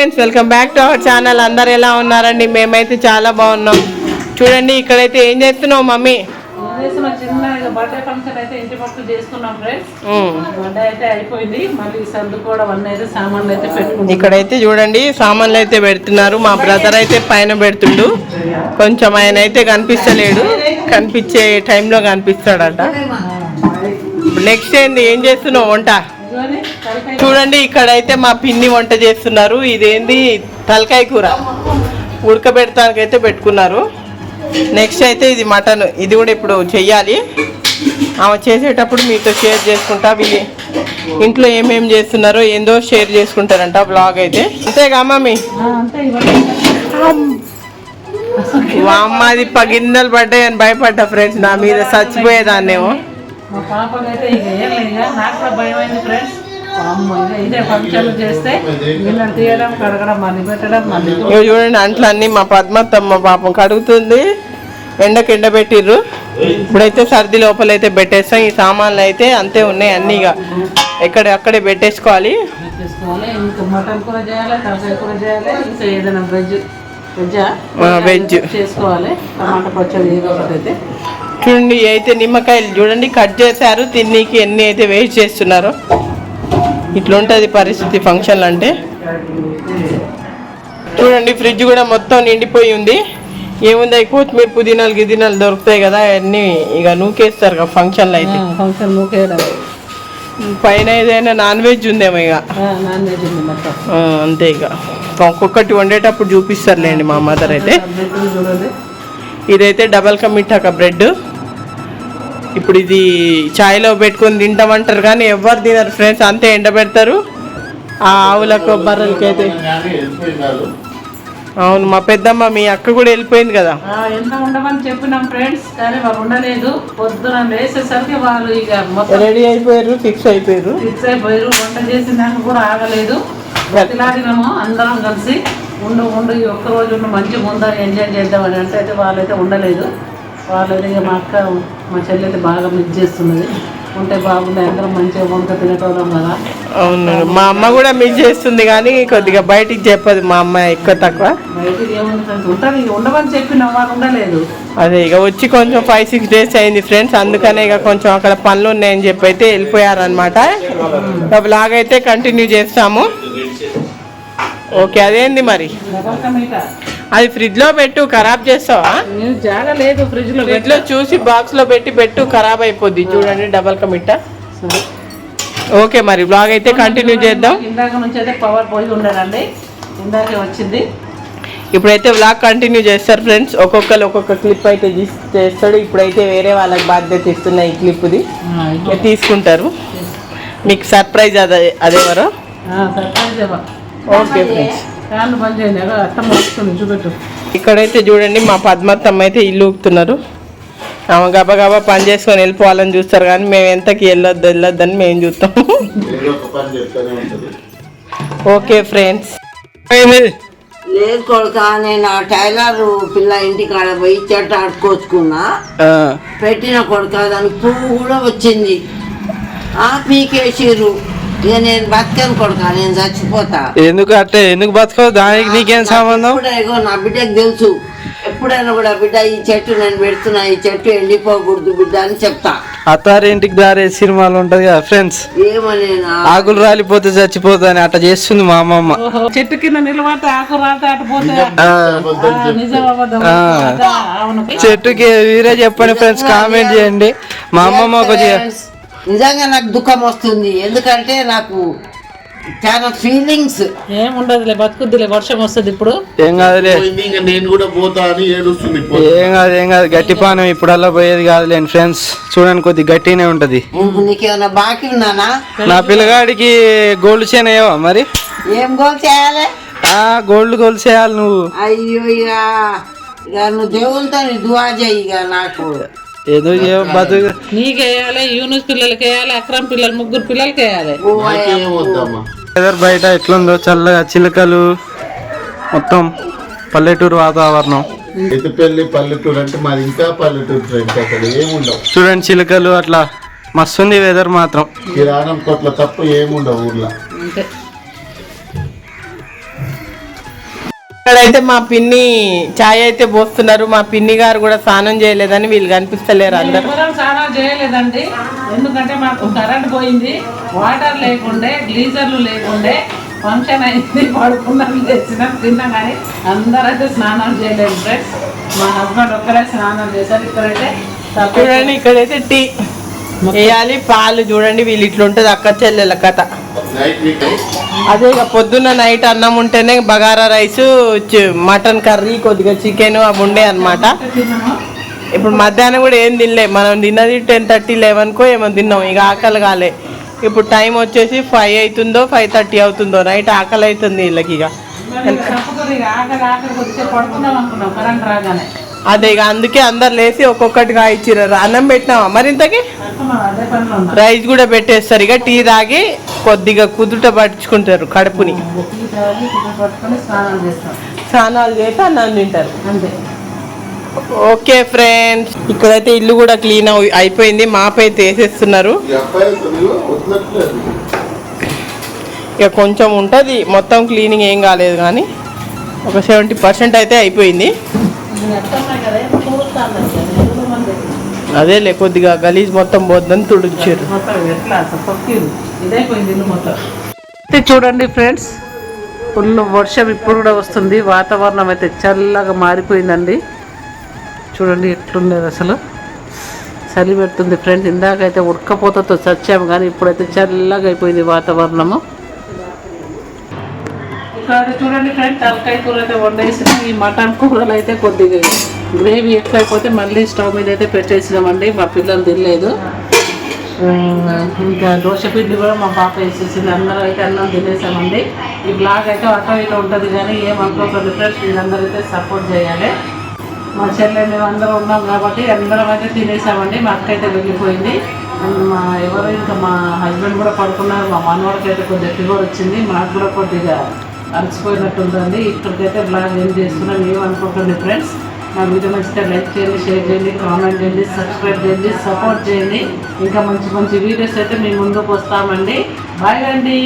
Friends welcome back to our channel. అందరు ఎలా ఉన్నారండి? మేమైతే చాలా బాగున్నాం. చూడండి ఇక్కడైతే ఏం చేస్తున్నావు మమ్మీ? బర్త్డే ఫంక్షన్ అయితే ఇంటి పట్టు చేసుకున్నాం ఫ్రెండ్స్ ఉమ్. బర్త్డే అయితే అయిపోయింది. మళ్ళీ సర్దుకోవడం అన్నీ అయితే సామాన్లు అయితే పెట్టుకుంటాం ఇక్కడైతే చూడండి సామాన్లు అయితే పెడుతున్నారు. మా బ్రదర్ అయితే పైన పెడుతుండు. కొంచెం ఆయన అయితే కనిపిస్తలేడు. కనిపించే టైంలో కనిపిస్తాడట. నెక్స్ట్ ఏంది? ఏం చేస్తున్నావు వంట? చూడండి ఇక్కడైతే మా పిన్ని వంట చేస్తున్నారు. ఇదేంది? తలకాయ కూర. ఉడకబెడతానికైతే పెట్టుకున్నారు. నెక్స్ట్ అయితే ఇది మటన్. ఇది కూడా ఇప్పుడు చెయ్యాలి. ఆమె చేసేటప్పుడు మీతో షేర్ చేసుకుంటా. వీళ్ళు ఇంట్లో ఏమేం చేస్తున్నారో ఏందో షేర్ చేసుకుంటారంట బ్లాగ్ అయితే. అంతేగా మమ్మీ? అమ్మది పగిందలు పడ్డాయి అని భయపడ్డా ఫ్రెండ్స్ నా మీద చచ్చిపోయేదాన్నేమో. మా పాపకైతే ఇక ఏం లేదు. నాకు కూడా భయం అయింది ఫ్రెండ్స్ చూడండి అంట్లన్నీ మా పద్మత్తమ్మ పాపం కడుగుతుంది. ఎండకు ఎండబెట్టిర్రు ఇప్పుడైతే సర్ది లోపలైతే పెట్టేస్తాం. ఈ సామాన్లు అయితే అంతే ఉన్నాయి అన్నీ ఇక ఎక్కడ అక్కడే పెట్టేసుకోవాలి. వెజ్ వెజ్జా? ఆ, వెజ్. చేసుకోవాలి. టమాటా పచ్చడి ఏదో ఒకటి అయితే. చూడండి అయితే నిమ్మకాయలు చూడండి కట్ చేశారు. తిన్నీకి ఎన్ని అయితే వేస్ట్ చేస్తున్నారో. ఇట్లుంటుంది పరిస్థితి ఫంక్షన్లు అంటే. చూడండి ఫ్రిడ్జ్ కూడా మొత్తం నిండిపోయి ఉంది. ఏముంది కొత్తిమీర పుదీనాలు గిదినాలు దొరుకుతాయి కదా అన్నీ ఇక నూకేస్తారు కదా ఫంక్షన్లు అయితే. ఫంక్షన్ పైన ఏదైనా నాన్ వెజ్ ఉందేమో ఇక. అంతే ఇక. ఒక్కొక్కటి వండేటప్పుడు చూపిస్తారులేండి మా మదర్ అయితే. ఇదైతే డబల్ కమిటాక బ్రెడ్. ఇప్పుడు ఇది చాయ్లో పెట్టుకొని తింటామంటారు కానీ ఎవరు తినరు ఫ్రెండ్స్ అంతే ఎండబెడతారు. ఆ ఆవులకు బర్రెలకి అయితే అవును మా పెద్దమ్మ మీ అక్క కూడా వెళ్ళిపోయింది కదా. ఎంత ఉండమని చెప్పినాం ఫ్రెండ్స్ కానీ వాళ్ళు ఉండలేదు. పొద్దున లేచేసరికి వాళ్ళు ఇక మొత్తం రెడీ అయిపోయారు ఫిక్స్ అయిపోయారు. ఫిక్స్ అయిపోయారు. వంట చేసినాక కూడా ఆగలేదు. బతిలాడినాము అందరం కలిసి ఉండు ఉండు ఈ ఒక్క రోజు ఉండు మంచిగా ఉందా ఎంజాయ్ చేద్దామని అంటే అయితే వాళ్ళైతే ఉండలేదు. వాళ్ళైతే ఇక మా అక్క మా చెల్లి అయితే బాగా మిస్ చేస్తున్నది. ఉంటే బాగుంది అందరం మంచిగా వంట తినేటోళ్ళం కదా. అవును మా అమ్మ కూడా మిస్ చేస్తుంది కానీ కొద్దిగా బయటికి చెప్పదు మా అమ్మ ఎక్కువ తక్కువ. బయటికి ఉంటుంది ఉండమని చెప్పినాం వాళ్ళు ఉండలేదు. అదే ఇక వచ్చి కొంచెం ఫైవ్ సిక్స్ డేస్ అయింది ఫ్రెండ్స్ అందుకనే ఇక కొంచెం అక్కడ పనులు ఉన్నాయని చెప్పి అయితే వెళ్ళిపోయారనమాట బ్లాగ్ అయితే కంటిన్యూ చేస్తాము. ఓకే అదేంది మరి? అది ఫ్రిడ్జ్లో పెట్టు ఖరాబ్ చేస్తావా? జాగా లేదు ఫ్రిడ్జ్లో ఫ్రిడ్జ్లో చూసి బాక్స్లో పెట్టి పెట్టు ఖరాబ్ అయిపోద్ది. చూడండి డబల్ కమిట్టా ఓకే మరి బ్లాగ్ అయితే కంటిన్యూ చేద్దాం. ఇందాక నుంచి అయితే పవర్ పోయి ఉండదండి. ఇందాకే వచ్చింది. ఇప్పుడైతే బ్లాగ్ కంటిన్యూ చేస్తారు ఫ్రెండ్స్ ఒక్కొక్కరు ఒక్కొక్క క్లిప్ అయితే చేస్తాడు. ఇప్పుడైతే వేరే వాళ్ళకి బాధ్యత ఇస్తున్నాయి ఈ క్లిప్ది తీసుకుంటారు. మీకు సర్ప్రైజ్ అదే అదేవరో సర్ప్రైజ్ ఓకే ఫ్రెండ్స్ ఫ్యాన్ బంద్ చేయండి అగో అత్తమ్మ వస్తుంది చూపెట్టు ఇక్కడైతే చూడండి మా పద్మత్తమ్మ అయితే ఇల్లు ఊపుతున్నారు. ఆమె గబా గబా పని చేసుకొని వెళ్ళిపోవాలని చూస్తారు కానీ మేము ఎంతకి వెళ్ళొద్దు వెళ్ళొద్దని మేము చూస్తాం. ఏదో ఒక పని చెప్తానే ఉంటుంది ఓకే ఫ్రెండ్స్. లేదు కొడుక నేను ఆ టైలర్ పిల్ల ఇంటికాడ పోయి చెట్టు ఆడుకోచుకున్నా. పెట్టిన కొడుక దానికి పువ్వు కూడా వచ్చింది. ఆ పీకేసిర్రు ఇక నేను బతకను కొడుక నేను చచ్చిపోతా. ఎందుకు అట్టే? ఎందుకు బతకవు? దానికి నీకేం సంబంధం? ఇగో నా బిడ్డకు తెలుసు. ఎప్పుడైనా కూడా బిడ్డ ఈ చెట్టు నేను పెడుతున్నా ఈ చెట్టు వెళ్ళిపోకూడదు బిడ్డ అని చెప్తా. అత్తారింటికి దారే సినిమాలు ఉంటది కదా ఫ్రెండ్స్ ఏమనేనా ఆకులు రాలిపోతే చచ్చిపోతా అని అట్ట చేస్తుంది మా అమ్మమ్మ. చెట్టు కింద నిలబడితే ఆకు చెట్టుకి వీరే చెప్పండి ఫ్రెండ్స్ కామెంట్ చేయండి. మా అమ్మమ్మ ఒక నిజంగా నాకు దుఃఖం వస్తుంది. ఎందుకంటే నాకు చాలా ఫీలింగ్స్ ఏముండదులే బతుకుద్దిలే వర్షం వస్తుంది ఇప్పుడు. ఏం కాదులే. ఇంకా నేను కూడా పోతా అని ఏడుస్తుంది. ఏం కాదు ఏం కాదు గట్టి పానం ఇప్పుడల్లా పోయేది కాదులేండి ఫ్రెండ్స్. చూడండి కొద్ది గట్టినే ఉంటది. నీకేమైనా బాకీ ఉన్నానా? నా పిల్లగాడికి గోల్డ్ చైన్ అయ్యావా మరి? ఏం గోల్ చేయాలి? ఆ గోల్డ్ గోల్డ్ చేయాలి నువ్వు. అయ్యో ఇక ఇక నువ్వు దేవులతో దువా చేయి ఇక నాకు. ఏదో నీకేయాలి యూనిస్ పిల్లలకి వేయాలి అక్రమ్ పిల్లలు ముగ్గురు పిల్లలకి వేయాలి. వెదర్ బయట ఎట్లుందో చల్లగా చిలుకలు మొత్తం పల్లెటూరు వాతావరణం. ఎటు పెళ్ళి పల్లెటూరు అంటే మాది ఇంకా పల్లెటూరు ఫ్రెండ్స్ అక్కడ ఏముండవు. చూడండి చిలుకలు అట్లా మస్తుంది వెదర్ మాత్రం. కిరాణం కొట్ల తప్ప ఏముండవు ఊర్లో. ఇక్కడైతే మా పిన్ని చాయ్ అయితే పోస్తున్నారు. మా పిన్ని గారు కూడా స్నానం చేయలేదని వీళ్ళు కనిపిస్తలేరు అందరు. చాలా చేయలేదండి. ఎందుకంటే మాకు కరెంట్ పోయింది. వాటర్ లేకుండే గ్లీజర్లు లేకుండే ఫంక్షన్ అయింది. పడుకున్నాం లేచినాం తిన్నాం కానీ అందరైతే స్నానాలు చేయలేదు ఫ్రెండ్స్ మా హస్బెండ్ ఒక్కరే స్నానం చేశారు. ఇక్కడైతే చూడండి ఇక్కడైతే టీ. వేయాలి పాలు చూడండి వీళ్ళు ఇట్లుంటది అక్క చెల్లెల కథ. అదే ఇక పొద్దున్న నైట్ అన్నం ఉంటేనే బగారా రైస్ మటన్ కర్రీ కొద్దిగా చికెన్ అవి ఉండే అనమాట ఇప్పుడు మధ్యాహ్నం కూడా ఏం తినలే మనం తిన్నది టెన్ థర్టీ లెవెన్కో ఏమో తిన్నాం ఇక ఆకలి కాలే. ఇప్పుడు టైం వచ్చేసి ఫైవ్ అవుతుందో ఫైవ్ థర్టీ అవుతుందో నైట్ ఆకలి అవుతుంది వీళ్ళకి ఇక. అదే ఇక అందుకే అందరు లేచి ఒక్కొక్కటిగా ఇచ్చిర్రు. అన్నం పెట్టినావా? మరి ఇంతకి? రైస్ కూడా పెట్టేస్తారు. ఇక టీ తాగి కొద్దిగా కుదుట పట్టించుకుంటారు కడుపుని. స్నానాలు చేసి అన్నం తింటారు. ఓకే ఫ్రెండ్స్ ఇక్కడైతే ఇల్లు కూడా క్లీన్ అయిపోయింది. మాపైతే అయితే వేసేస్తున్నారు. ఇక కొంచెం ఉంటుంది. మొత్తం క్లీనింగ్ ఏం కాలేదు కానీ ఒక సెవెంటీ పర్సెంట్ అయితే అయిపోయింది. అదేలే కొద్దిగా గలీజ్ మొత్తం పోద్దని తుడిచారు. అయితే చూడండి ఫ్రెండ్స్ ఫుల్ వర్షం ఇప్పుడు కూడా వస్తుంది. వాతావరణం అయితే చల్లగా మారిపోయిందండి. చూడండి ఎట్లున్నది అసలు. చలి పెడుతుంది ఫ్రెండ్స్. ఇందాకైతే ఉడకపోతతో చచ్చాము కానీ ఇప్పుడైతే చల్లగా అయిపోయింది వాతావరణము. ఇక్కడ చూడండి ఫ్రెండ్స్ తలకాయ కూర అయితే వండేసిన. ఈ మటన్ కూరలు అయితే కొద్దిగా గ్రేవీ ఎక్కువైపోతే మళ్ళీ స్టవ్ మీద అయితే పెట్టేసినామండి. మా పిల్లలు తినలేదు. ఇంకా దోశ పిండి కూడా మా పాప వేసేసింది. అందరూ అయితే అన్నం తినేసామండి. ఈ బ్లాగ్ అయితే అటో ఇటో ఉంటుంది కానీ ఏమనుకోకండి ఫ్రెండ్స్ మీరందరూ అయితే సపోర్ట్ చేయాలి. మా చెల్లె మేము అందరం ఉన్నాం కాబట్టి అందరం అయితే తినేసామండి. మా అక్క అయితే వెళ్ళిపోయింది. మా ఎవరు ఇంకా మా హస్బెండ్ కూడా పడుకున్నారు. మా మనవాడికి అయితే కొద్దిగా ఫీవర్ వచ్చింది. మాకు కూడా కొద్దిగా అలసిపోయినట్టు ఉంటుంది ఇక్కడికైతే బ్లాగ్ ఏం చేస్తున్నాం ఏమనుకోకండి ఫ్రెండ్స్ నా వీడియో నచ్చితే లైక్ చేయండి షేర్ చేయండి కామెంట్ చేయండి సబ్స్క్రైబ్ చేయండి సపోర్ట్ చేయండి. ఇంకా మంచి మంచి వీడియోస్ అయితే మీ ముందుకు వస్తామండి. బాయ్ అండి.